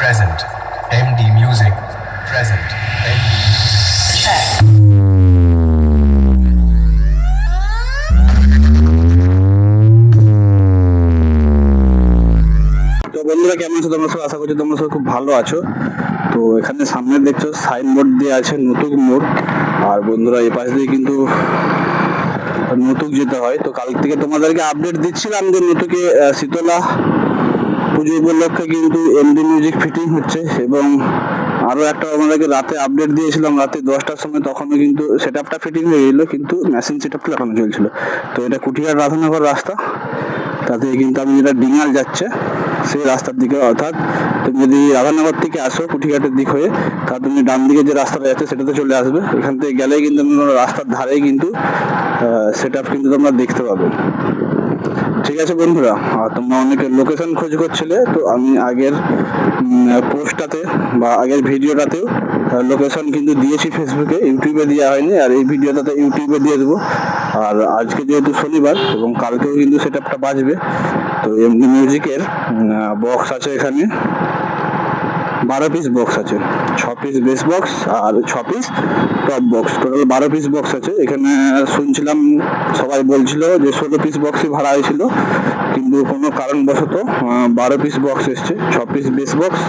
present. MD Music, present. MD Music. তো বন্ধুরা কেমন আছো তোমরা সব আশা করছি তোমরা সব খুব ভালো আছো তো এখানে সামনে দেখছ সাইনবোর্ড দিয়ে আছে নতুক মোড় আর বন্ধুরা এই পাশ দিয়ে কিন্তু নতুক যেতে হয় তো কাল থেকে তোমাদেরকে আপডেট দিচ্ছিলাম যে নতুকে শীতলা পুজো উপলক্ষে কিন্তু এমডি মিউজিক ফিটিং হচ্ছে এবং আরও একটা আমাদেরকে রাতে আপডেট দিয়েছিলাম, রাতে দশটার সময় তখনও কিন্তু সেট আপটা ফিটিং হয়ে গেলো, কিন্তু মেশিন সেট আপটা এখনও চলছিল। তো এটা কুঠিয়ার রাধানগর রাস্তা, তাতে কিন্তু আমি যেটা ডিঙাল যাচ্ছে, সেই রাস্তার দিকে, অর্থাৎ তুমি যদি রাধানগর থেকে আসো কুঠিঘাটের দিক হয়ে, তা তুমি ডান দিকে যে রাস্তাটা যাচ্ছে সেটাতে চলে আসবে। এখান থেকে গেলেই কিন্তু রাস্তার ধারেই কিন্তু সেট আপ কিন্তু তোমরা দেখতে পাবে। ঠিক আছে বন্ধুরা তোমরা অনেকে লোকেশন খোঁজ করছিলে, তো আমি আগের পোস্টটাতে বা আগের ভিডিওটাতেও লোকেশন কিন্তু দিয়েছি ফেসবুকে ইউটিউবে দেওয়া হয়নি, আর এই ভিডিওটাতে ইউটিউবে দিয়ে দেবো। আর আজকে যেহেতু শনিবার, এবং কালকেও কিন্তু সেটা আপটা বাজবে, তো এমনি মিউজিকের বক্স আছে এখানে। বারো পিস বক্স আছে। ছ পিস বেস বক্স আর ছ পিস টপ বক্স টোটাল বারো পিস বক্স আছে। এখানে শুনছিলাম সবাই বলছিল যে ষোলো পিস বক্সই ভাড়া হয়েছিল। কিন্তু কোনো কারণবশত বারো পিস বক্স এসছে। ছ পিস বেস বক্স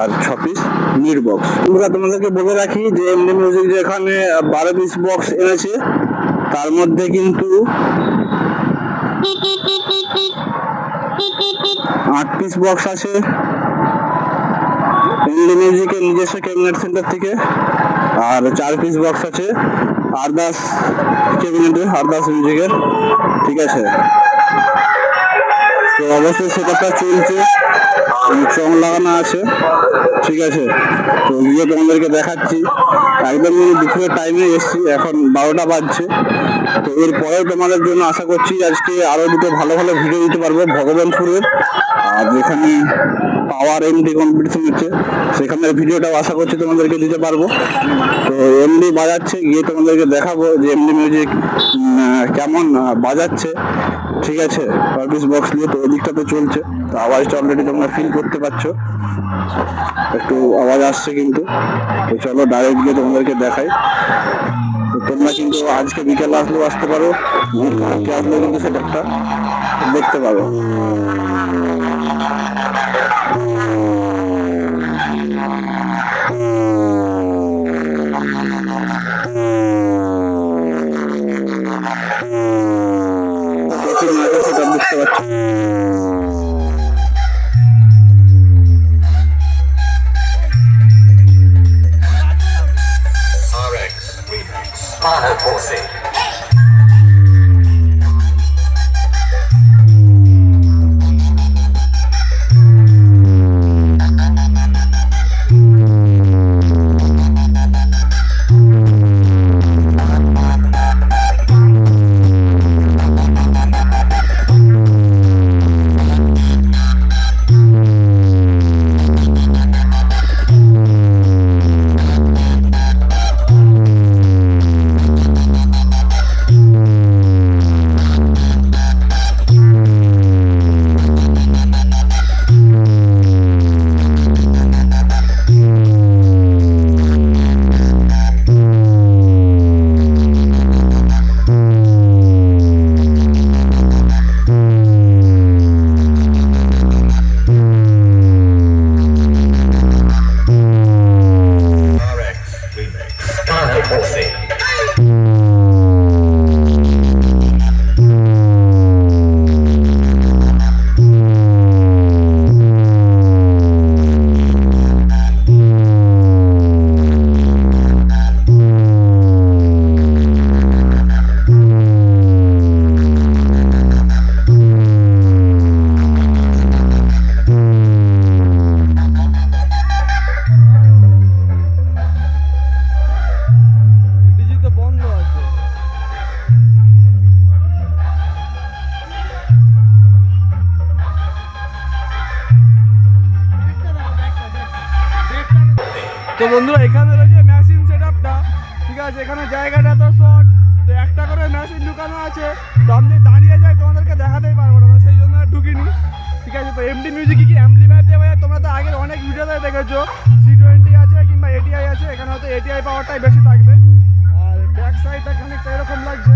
আর ছ পিস মিড বক্স তোমরা তোমাদেরকে বলে রাখি যে এমনি মিউজিক যে এখানে বারো পিস বক্স এনেছে, তার মধ্যে কিন্তু আট পিস বক্স আছে। ইন্ডি মিউজিকের নিজস্ব ক্যাবিনেট সেন্টার থেকে। আর চার পিস বক্স আছে। আরদাস ক্যাবিনেটে আরদাস মিউজিকের ঠিক আছে? তো অবশ্যই সেটা চলছে। চং লাগানো আছে। ঠিক আছে? তো গিয়ে তোমাদেরকে দেখাচ্ছি। একদম দুপুরের টাইমে এসছি, এখন বারোটা বাজছে। তো এরপরেও তোমাদের জন্য আশা করছি আজকে আরও দুটো ভালো ভালো ভিডিও দিতে পারব ভগবানপুরের আর যেখানে পাওয়ার এমডি কম্পিটিশন হচ্ছে, সেখানের ভিডিওটাও আশা করছি তোমাদেরকে দিতে পারব। তো এমডি বাজাচ্ছে, গিয়ে তোমাদেরকে দেখাবো যে এমডি মিউজিক কেমন বাজাচ্ছে। ঠিক আছে সার্ভিস বক্স নিয়ে তো ওদিকটাতে চলছে। তো আওয়াজটা অলরেডি তোমরা ফিল করতে পারছ। একটু আওয়াজ আসছে কিন্তু। তো চলো ডাইরেক্ট গিয়ে তোমাদেরকে দেখাই। তোমরা কিন্তু আজকে বিকেলে আসলেও আসতে পারো। আসলেও কিন্তু সেটা একটা দেখতে পারো। দেখতে তো বন্ধুরা, এখানে রয়েছে মেশিন সেট আপটা ঠিক আছে, এখানে জায়গাটা তো শর্ট তো একটা করে মেশিন ঢুকানো আছে। তো আপনি দাঁড়িয়ে যাই, তোমাদেরকে দেখাতেই পারব না সেই জন্য ঢুকিনি। ঠিক আছে, তো এমডি মিউজিক কি এমডি দেওয়া যায় তোমরা তো আগের অনেক ভিডিওতে দেখেছ। সি টোয়েন্টি আছে কিংবা এটিআই আছে, এখানে হয়তো এটিআই পাওয়ারটাই বেশি থাকবে। আর ব্যাক সাইডটা খানিকটা এরকম লাগছে।